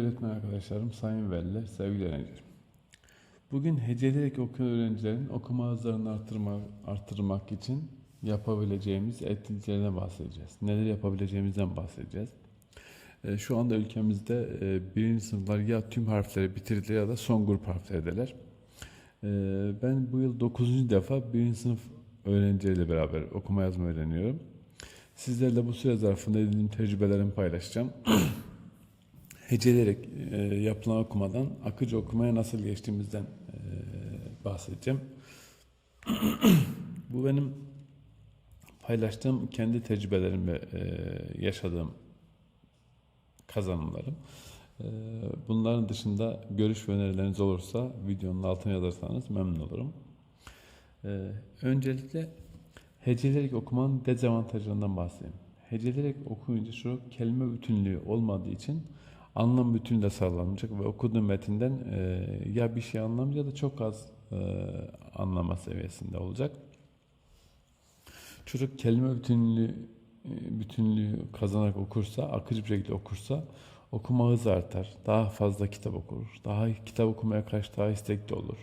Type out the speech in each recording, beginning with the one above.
Öğretmen arkadaşlarım, sayın veliler, sevgili öğrencilerim. Bugün heceleyerek okuyan öğrencilerin okuma hızlarını arttırmak, arttırmak için yapabileceğimiz etkinliklerden bahsedeceğiz. Neler yapabileceğimizden bahsedeceğiz. E, Şu anda ülkemizde e, birinci sınıflar ya tüm harfleri bitirdiler ya da son grup harflerdeler. E, Ben bu yıl 9. defa birinci sınıf öğrencileriyle beraber okuma yazma öğreniyorum. Sizlerle bu süre zarfında edindiğim tecrübelerimi paylaşacağım. heceleyerek e, yapılan okumadan akıcı okumaya nasıl geçtiğimizden e, bahsedeceğim. Bu benim paylaştığım kendi tecrübelerim ve e, yaşadığım kazanımlarım. E, bunların dışında görüş ve önerileriniz olursa videonun altına yazarsanız memnun olurum. E, öncelikle heceleyerek okumanın dezavantajlarından bahsedeyim. Heceleyerek okuyunca şu kelime bütünlüğü olmadığı için anlam bütünü de sağlanmayacak ve okuduğun metinden e, ya bir şey anlamayacak ya da çok az e, anlama seviyesinde olacak. Çocuk kelime bütünlüğü e, bütünlüğü kazanarak okursa, akıcı bir şekilde okursa okuma hızı artar. Daha fazla kitap okur. Daha kitap okumaya karşı daha istekli olur.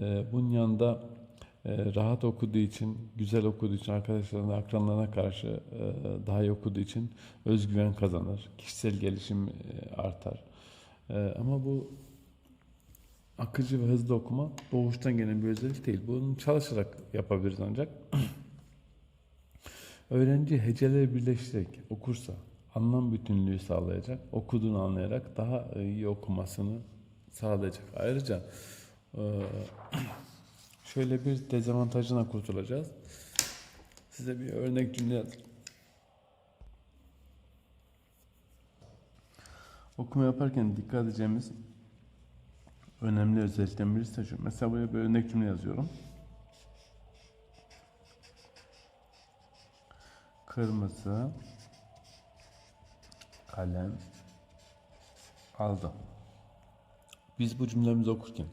E, bunun yanında rahat okuduğu için, güzel okuduğu için, arkadaşlarına, akranlarına karşı e, daha iyi okuduğu için özgüven kazanır. Kişisel gelişim e, artar. E, ama bu akıcı ve hızlı okuma doğuştan gelen bir özellik değil. Bunu çalışarak yapabiliriz ancak. Öğrenci heceleri birleştirerek okursa anlam bütünlüğü sağlayacak, okuduğunu anlayarak daha iyi okumasını sağlayacak. Ayrıca e, şöyle bir dezavantajından kurtulacağız. Size bir örnek cümle. Okuma yaparken dikkat edeceğimiz önemli özellikten birisi de şu. Mesela buraya bir örnek cümle yazıyorum. Kırmızı kalem aldım. Biz bu cümlemizi okurken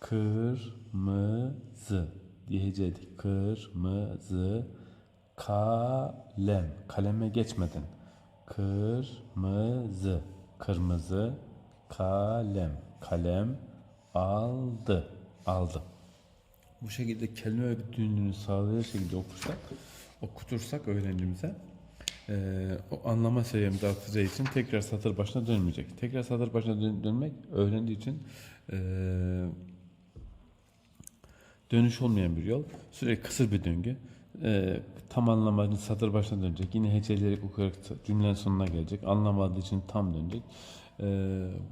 kırmızı diyecektik. Kırmızı kalem. Kaleme geçmeden. Kırmızı. Kırmızı kalem. Kalem aldı. Aldı. Bu şekilde kelime bütünlüğünü sağlayacak şekilde okursak, okutursak öğrencimize eee, o anlama seviyemizi arttıracağı için tekrar satır başına dönmeyecek. Tekrar satır başına dön- dönmek öğrenci için eee, dönüş olmayan bir yol. Sürekli kısır bir döngü. Eee, tam anlamadığın satır başına dönecek. Yine heceleyerek okuyarak cümlenin sonuna gelecek. Anlamadığı için tam dönecek. Eee,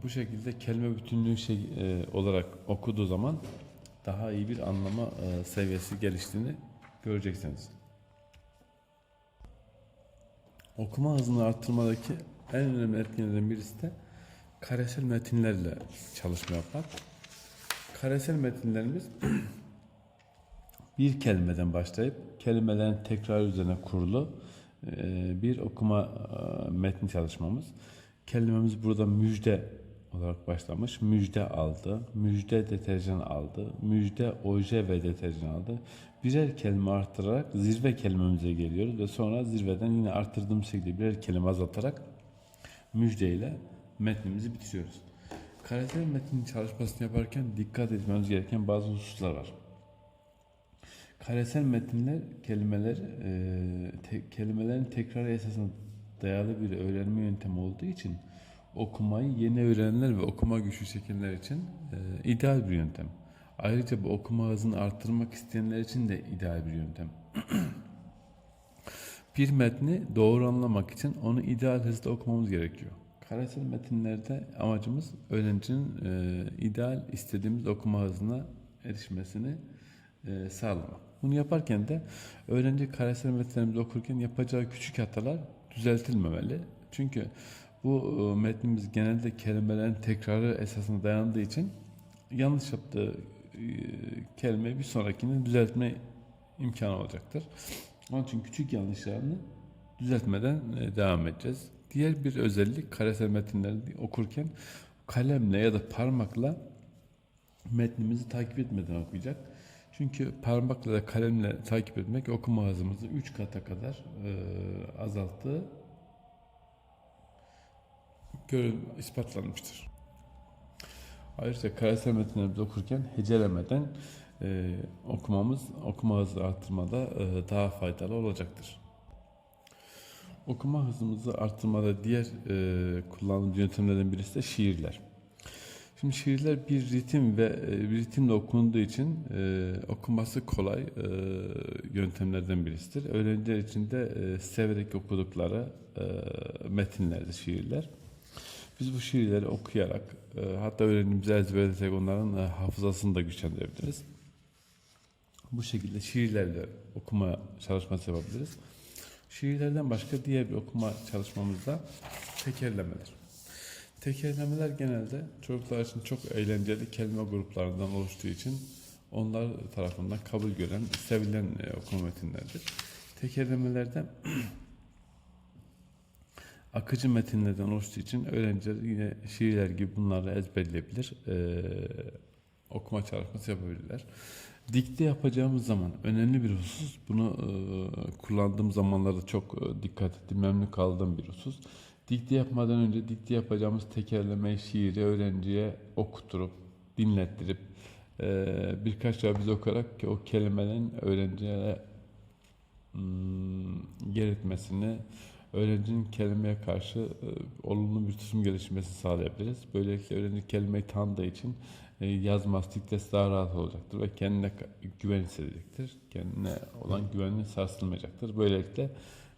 bu şekilde kelime bütünlüğü şey eee, olarak okuduğu zaman daha iyi bir anlama eee, seviyesi geliştiğini göreceksiniz. Okuma hızını arttırmadaki en önemli etkenlerden birisi de karesel metinlerle çalışma yapmak. Karesel metinlerimiz bir kelimeden başlayıp kelimelerin tekrar üzerine kurulu e, bir okuma e, metni çalışmamız. Kelimemiz burada müjde olarak başlamış. Müjde aldı, müjde deterjan aldı, müjde oje ve deterjan aldı. Birer kelime arttırarak zirve kelimemize geliyoruz ve sonra zirveden yine arttırdığım şekilde birer kelime azaltarak müjde ile metnimizi bitiriyoruz. Karakter metnin çalışmasını yaparken dikkat etmemiz gereken bazı hususlar var. Karesel metinler kelimeler e, te- kelimelerin tekrarı esasına dayalı bir öğrenme yöntemi olduğu için okumayı yeni öğrenenler ve okuma güçlü çekenler için e, ideal bir yöntem. Ayrıca bu okuma hızını arttırmak isteyenler için de ideal bir yöntem. bir metni doğru anlamak için onu ideal hızda okumamız gerekiyor. Karesel metinlerde amacımız öğrencinin e, ideal istediğimiz okuma hızına erişmesini e, sağlamak. Bunu yaparken de öğrenci karesel metinlerimizi okurken yapacağı küçük hatalar düzeltilmemeli. Çünkü bu e, metnimiz genelde kelimelerin tekrarı esasına dayandığı için yanlış yaptığı e, kelime bir sonrakini düzeltme imkanı olacaktır. Onun için küçük yanlışlarını düzeltmeden e, devam edeceğiz. Diğer bir özellik karesel metinleri okurken kalemle ya da parmakla metnimizi takip etmeden okuyacak. Çünkü parmakla da kalemle takip etmek okuma hızımızı 3 kata kadar e, azalttığı görül, ispatlanmıştır. Ayrıca karesel metinlerimizi okurken hecelemeden e, okumamız okuma hızı arttırmada e, daha faydalı olacaktır. Okuma hızımızı arttırmada diğer e, kullandığımız yöntemlerden birisi de şiirler. Şimdi şiirler bir ritim ve e, bir ritimle okunduğu için e, okunması kolay e, yöntemlerden birisidir. Öğrenciler için de e, severek okudukları e, metinlerdir şiirler. Biz bu şiirleri okuyarak e, hatta öğrencimize ezberleterek onların e, hafızasını da güçlendirebiliriz. Bu şekilde şiirlerle okuma çalışması yapabiliriz. Şiirlerden başka diğer bir okuma çalışmamız da tekerlemedir. Tekerlemeler genelde çocuklar için çok eğlenceli kelime gruplarından oluştuğu için onlar tarafından kabul gören, sevilen e, okuma metinlerdir. Tekerlemelerde akıcı metinlerden oluştuğu için öğrenciler yine şiirler gibi bunları ezberleyebilir, e, okuma çalışması yapabilirler. Dikte yapacağımız zaman önemli bir husus, bunu e, kullandığım zamanlarda çok e, dikkat ettim, memnun kaldığım bir husus. Dikte yapmadan önce dikte yapacağımız tekerleme şiiri öğrenciye okuturup, dinlettirip, e, birkaç defa biz okuyarak ki o kelimelerin öğrenciye hmm, gerekmesini, öğrencinin kelimeye karşı e, olumlu bir tutum gelişmesi sağlayabiliriz. Böylelikle öğrenci kelimeyi tanıdığı için e, yazması, diktesi daha rahat olacaktır ve kendine güven hissedecektir. Kendine olan güveni sarsılmayacaktır. Böylelikle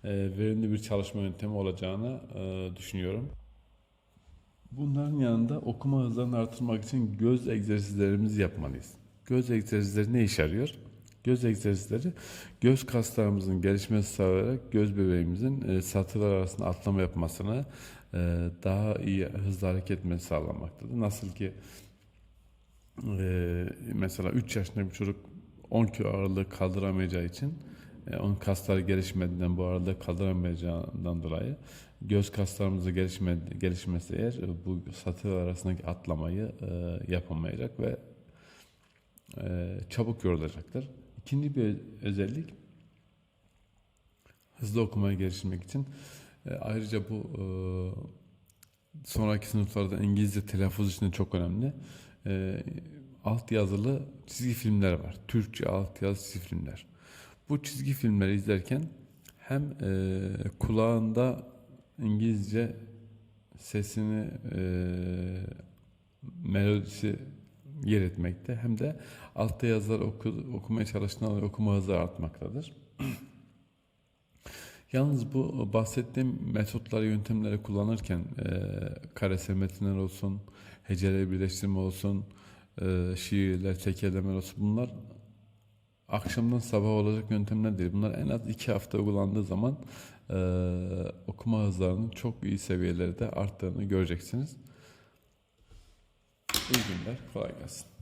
verimli bir çalışma yöntemi olacağını e, düşünüyorum. Bunların yanında okuma hızlarını artırmak için göz egzersizlerimizi yapmalıyız. Göz egzersizleri ne işe yarıyor? Göz egzersizleri göz kaslarımızın gelişmesi sağlayarak göz bebeğimizin e, satırlar arasında atlama yapmasını e, daha iyi hızlı hareket etmesi sağlamaktadır. Nasıl ki e, mesela 3 yaşında bir çocuk 10 kilo ağırlığı kaldıramayacağı için e, onun kasları gelişmediğinden bu ağırlığı kaldıramayacağından dolayı göz kaslarımızı gelişme, gelişmesi eğer e, bu satırlar arasındaki atlamayı e, yapamayacak ve e, çabuk yorulacaktır. İkinci bir özellik hızlı okumayı geliştirmek için e, ayrıca bu e, sonraki sınıflarda İngilizce telaffuz için çok önemli. E, alt yazılı çizgi filmler var. Türkçe alt yazılı çizgi filmler. Bu çizgi filmleri izlerken hem e, kulağında İngilizce sesini e, melodisi yer etmekte hem de altta yazılar oku, okumaya çalıştığında okuma hızı artmaktadır. Yalnız bu bahsettiğim metotları, yöntemleri kullanırken e, karesel metinler olsun, heceleri birleştirme olsun, e, şiirler, tekerlemeler olsun bunlar akşamdan sabah olacak yöntemler değil. Bunlar en az iki hafta uygulandığı zaman e, okuma hızlarının çok iyi seviyelerde arttığını göreceksiniz. İyi günler, kolay gelsin.